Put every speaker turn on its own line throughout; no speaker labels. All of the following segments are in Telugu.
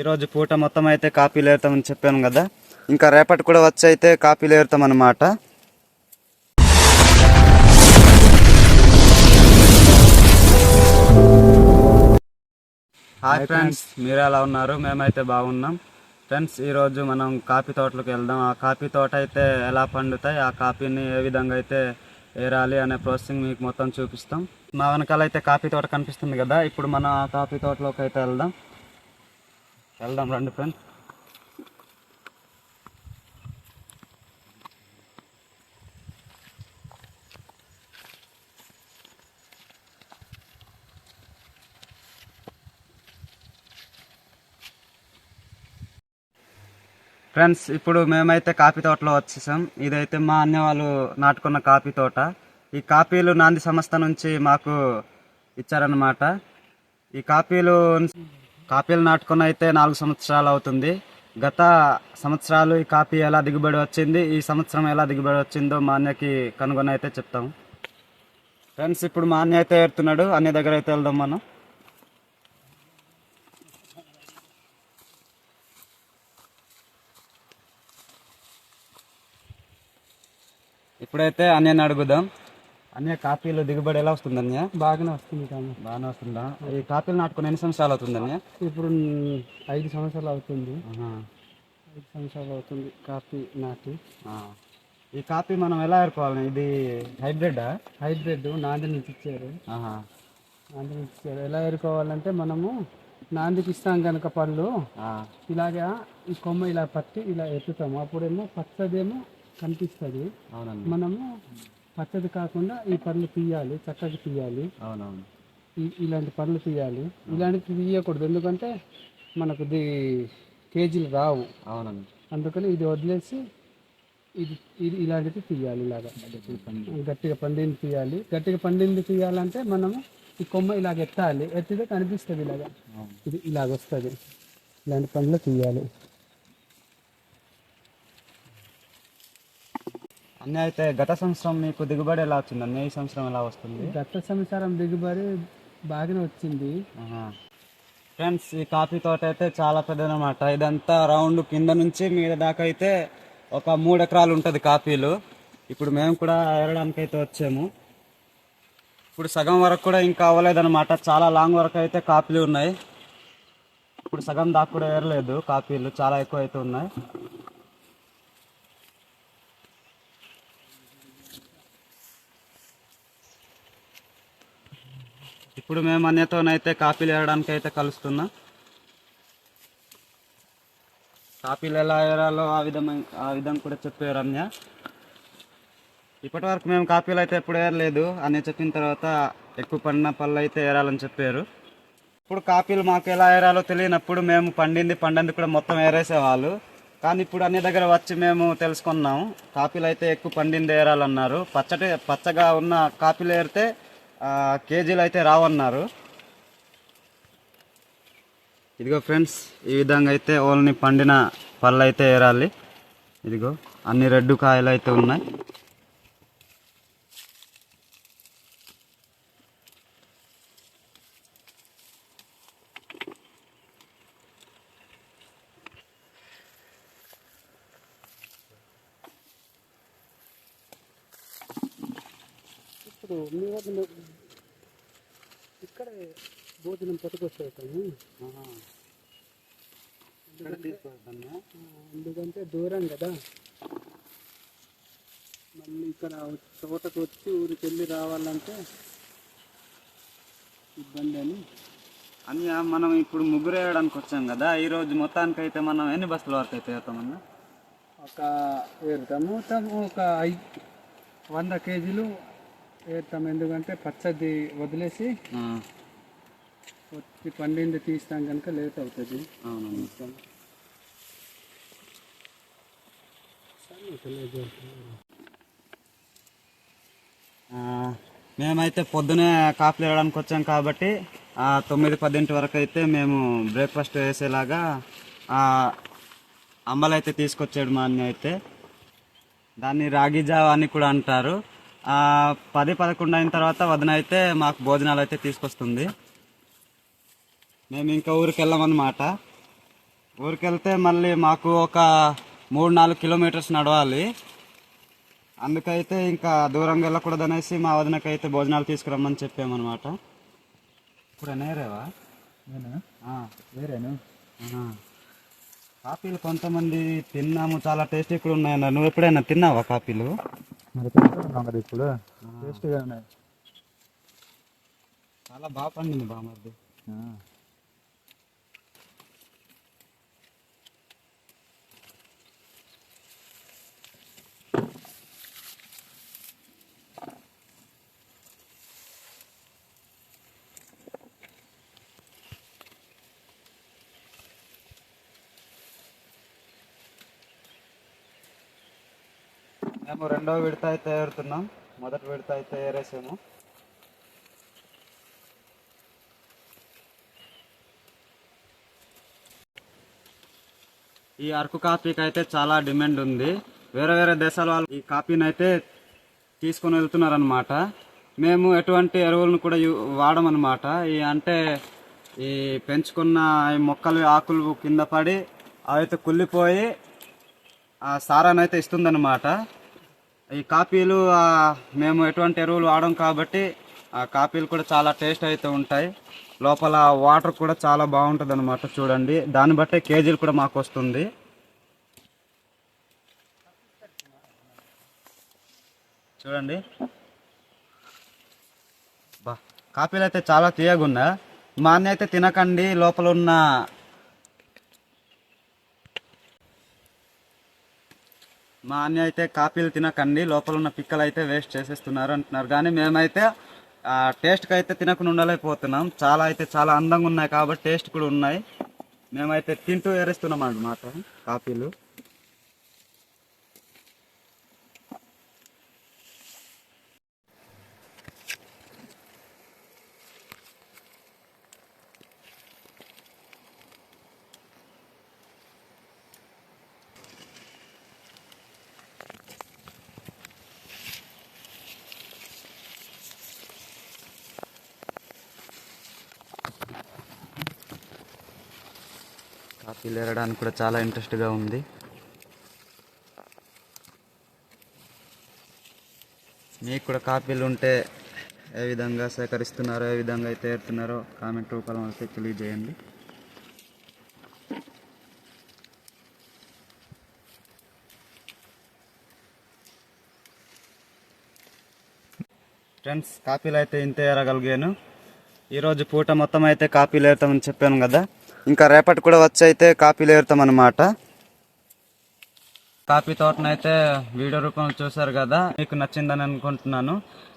ఈరోజు పూట మొత్తం అయితే కాపీలు ఏరుతామని చెప్పాను కదా. ఇంకా రేపటి కూడా వచ్చి అయితే కాపీలు ఏరుతాం అన్నమాట హాయ్ ఫ్రెండ్స్ మీరు ఎలా ఉన్నారు? మేమైతే బాగున్నాం. ఫ్రెండ్స్ ఈరోజు మనం కాఫీ తోటలకు వెళ్దాం. ఆ కాఫీ తోట అయితే ఎలా పండుతాయి? ఆ కాఫీని ఏ విధంగా అయితే ఏరాలి అనే ప్రాసెసింగ్ మీకు మొత్తం చూపిస్తాం. మా వెనకాల అయితే కాఫీ తోట కనిపిస్తుంది కదా. ఇప్పుడు మనం ఆ కాఫీ తోటలోకి అయితే వెళ్దాం. వెళ్దాం రండి ఫ్రెండ్స్. ఫ్రెండ్స్ ఇప్పుడు మేమైతే కాఫీ తోటలో వచ్చేసాం. ఇదైతే మా అన్న వాళ్ళు నాటుకున్న కాఫీ తోట. ఈ కాపీలు నాంది సంస్థ నుంచి మాకు ఇచ్చారన్నమాట. ఈ కాపీలు కాపీలు నాటుకున్న అయితే నాలుగు సంవత్సరాలు అవుతుంది. గత సంవత్సరాలు ఈ కాపీ ఎలా దిగుబడి వచ్చింది ఈ సంవత్సరం ఎలా దిగుబడి వచ్చిందో మా అన్నకి కనుగొని అయితే చెప్తాం. ఫ్రెండ్స్ ఇప్పుడు మా అన్న అయితే ఏడుతున్నాడు. అన్ని దగ్గర అయితే వెళ్దాం మనం. ఇప్పుడైతే అన్నయ్యని అడుగుదాం. అన్నయ్య కాపీలు దిగుబడి ఎలా వస్తుంది అన్నయ్య?
బాగానే వస్తుంది కానీ
బాగానే వస్తుందా? ఈ కాపీలు నాటుకుని ఎన్ని సంవత్సరాలు అవుతుంది అన్నయ్య?
ఇప్పుడు ఐదు సంవత్సరాలు అవుతుంది. ఐదు సంవత్సరాలు అవుతుంది కాఫీ నాటి.
ఈ కాపీ మనం ఎలా ఏరుకోవాలి? ఇది హైబ్రిడ్?
హైబ్రిడ్ నాంది నుంచి ఇచ్చారు. నాంది నుంచి ఇచ్చారు. ఎలా ఎరుకోవాలంటే మనము నాందికి ఇస్తాం కనుక పళ్ళు. ఇలాగా ఈ కొమ్మ ఇలా పట్టి ఇలా ఎత్తుతాము. అప్పుడేమో పచ్చదేమో కనిపిస్తుంది. మనము పచ్చది కాకుండా ఈ పళ్ళు తీయాలి చక్కగా తీయాలి.
అవునవును.
ఇలాంటి పళ్ళు తీయాలి. ఇలాంటివి తీయకూడదు. ఎందుకంటే మనకు ది కేజీలు రావు.
అవునండి.
అందుకని ఇది వదిలేసి ఇది ఇది ఇలాంటిది తీయాలి ఇలాగా. గట్టిగా పండింది. తీయాలి. గట్టిగా పండింది తీయాలంటే మనము ఈ కొమ్మ ఇలాగ ఎత్తాలి. ఎత్తితే కనిపిస్తుంది ఇలాగ. ఇది ఇలాగ వస్తుంది. ఇలాంటి పండ్లు తీయాలి.
అన్నీ అయితే గత సంవత్సరం మీకు దిగుబడి ఎలా వచ్చింది? అన్నీ ఈ సంవత్సరం ఎలా వస్తుంది?
గత సంవత్సరం దిగుబడి బాగానే వచ్చింది.
ఫ్రెండ్స్ ఈ కాఫీ తోట అయితే చాలా పెద్దదన్నమాట. ఇదంతా రౌండ్ కింద నుంచి మీద దాకా అయితే ఒక మూడు ఎకరాలు ఉంటుంది కాఫీలు. ఇప్పుడు మేము కూడా ఏరడానికి అయితే వచ్చాము. ఇప్పుడు సగం వరకు కూడా ఇంకా అవ్వలేదన్నమాట. చాలా లాంగ్ వరకు అయితే కాఫీలు ఉన్నాయి. ఇప్పుడు సగం దాకా కూడా ఏరలేదు కాఫీలు. చాలా ఎక్కువ అయితే ఉన్నాయి. ఇప్పుడు మేము అన్యతోనైతే కాపీలు ఏరడానికి అయితే కలుస్తున్నాం. కాపీలు ఎలా ఏరాలో ఆ విధమైన ఆ విధంగా కూడా చెప్పారు అన్య ఇప్పటి వరకు మేము కాపీలు అయితే ఎప్పుడు ఏరలేదు అన్నయ్య చెప్పిన తర్వాత ఎక్కువ పండిన పళ్ళు అయితే ఏరాలని చెప్పారు. ఇప్పుడు కాపీలు మాకు ఎలా ఏరాలో తెలియనప్పుడు మేము పండింది పండింది కూడా మొత్తం ఏరేసేవాళ్ళు. కానీ ఇప్పుడు అన్ని దగ్గర వచ్చి మేము తెలుసుకున్నాం. కాపీలు అయితే ఎక్కువ పండింది ఏరాలన్నారు. పచ్చటి పచ్చగా ఉన్న కాపీలు ఏరితే కేజీలు అయితే రావన్నారు. ఇదిగో ఫ్రెండ్స్ ఈ విధంగా అయితే ఓన్లీ పండిన పళ్ళు అయితే ఏరాలి. ఇదిగో అన్ని రెడ్డు కాయలు అయితే ఉన్నాయి.
ఇప్పుడు మీ వద్ద ఇక్కడే భోజనం పట్టుకొచ్చేస్తాము ఎందుకంటే దూరం కదా. మళ్ళీ ఇక్కడ తోటకు వచ్చి ఊరికి వెళ్ళి రావాలంటే ఇబ్బంది అని.
అన్య మనం ఇప్పుడు ముగ్గురు వేయడానికి వచ్చాం కదా. ఈ రోజు మొత్తానికి అయితే మనం ఎన్ని బస్సుల వరకు అయితే వేస్తామన్నా
ఒక ఏరుతాము. తాము ఒక ఐ వంద కేజీలు ఏరుతాము ఎందుకంటే పచ్చది వదిలేసి వచ్చి పండింది తీస్తాం కనుక లేట్ అవుతుంది.
మేమైతే పొద్దునే కాఫీ వేయడానికి వచ్చాం కాబట్టి ఆ, తొమ్మిది పదింటి వరకు అయితే మేము బ్రేక్ఫాస్ట్ వేసేలాగా ఆ, అంబలైతే తీసుకొచ్చాడు మా అన్న అయితే. దాన్ని రాగి జావా అని కూడా అంటారు. పది పదకొండు అయిన తర్వాత వదిన అయితే మాకు భోజనాలు అయితే తీసుకొస్తుంది. మేము ఇంకా ఊరికి వెళ్ళామన్నమాట. ఊరికి వెళ్తే మళ్ళీ మాకు ఒక మూడు నాలుగు కిలోమీటర్స్ నడవాలి. అందుకైతే ఇంకా దూరంగా వెళ్ళకూడదు అనేసి మా వదినకైతే భోజనాలు తీసుకురమ్మని చెప్పామన్నమాట. ఇప్పుడు నేరేవా?
వేరేను.
కాపీలు కొంతమంది తిన్నాము చాలా టేస్ట్ కూడా ఉన్నాయన్న. నువ్వు ఎప్పుడైనా తిన్నావా కాపీలు?
మరి తింటున్నాం కదా ఇప్పుడు టేస్ట్గా ఉన్నాయి
చాలా బాగా పండింది బామర్ది మేము రెండవ విడత అయితే ఏరుతున్నాం మొదటి విడత అయితే ఏరేసాము. ఈ అరకు కాఫీకి అయితే చాలా డిమాండ్ ఉంది. వేరే వేరే దేశాల వాళ్ళు ఈ కాఫీని అయితే తీసుకొని వెళ్తున్నారనమాట మేము ఎటువంటి ఎరువులను కూడా వాడమన్నమాట. ఈ అంటే ఈ పెంచుకున్న ఈ మొక్కలు ఆకులు కింద పడి అవైతే కుళ్ళిపోయి ఆ సారాన్ని అయితే ఇస్తుందన్నమాట. ఈ కాపీలు మేము ఎటువంటి ఎరువులు వాడడం కాబట్టి ఆ కాపీలు కూడా చాలా టేస్ట్ అయితే ఉంటాయి. లోపల వాటర్ కూడా చాలా బాగుంటుంది అనమాట చూడండి. దాన్ని బట్టే కేజీలు కూడా మాకు వస్తుంది. చూడండి. బా కాపీలు అయితే చాలా తీయగున్నా మా అన్న అయితే తినకండి లోపల ఉన్న మా అన్న అయితే కాపీలు తినకండి లోపల ఉన్న పిక్కలు అయితే వేస్ట్ చేసేస్తున్నారు అంటున్నారు. కానీ మేమైతే ఆ, టేస్ట్కి అయితే తినకుండా ఉండలేకపోతున్నాం. చాలా అయితే చాలా అందంగా ఉన్నాయి కాబట్టి టేస్ట్ కూడా ఉన్నాయి. మేమైతే తింటూ ఏరేస్తున్నాం అన్నమాట కాపీలు కాపీలు ఏరడానికి కూడా చాలా ఇంట్రెస్ట్గా ఉంది. మీకు కూడా కాపీలు ఉంటే ఏ విధంగా సేకరిస్తున్నారో ఏ విధంగా అయితే ఏరుతున్నారో కామెంట్ రూపంలో అయితే తెలియజేయండి. ఫ్రెండ్స్ కాపీలు అయితే ఇంత ఏరగలిగాను. ఈరోజు పూట మొత్తం అయితే కాపీలు ఏరుతామని చెప్పాను కదా. ఇంకా రేపటి కూడా వచ్చి అయితే కాపీలు ఏరుతాం అనమాట కాపీ తోటనైతే వీడియో రూపంలో చూసారు కదా మీకు నచ్చిందని అనుకుంటున్నాను.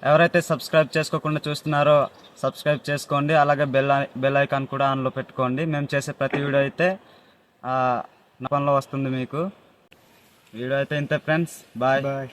ఎవరైతే సబ్స్క్రైబ్ చేసుకోకుండా చూస్తున్నారో సబ్స్క్రైబ్ చేసుకోండి అలాగే బెల్ బెల్ ఐకాన్ కూడా ఆన్లో పెట్టుకోండి. మేము చేసే ప్రతి వీడియో అయితే పనిలో వస్తుంది మీకు. వీడియో అయితే ఇంతే ఫ్రెండ్స్. బాయ్.
బాయ్.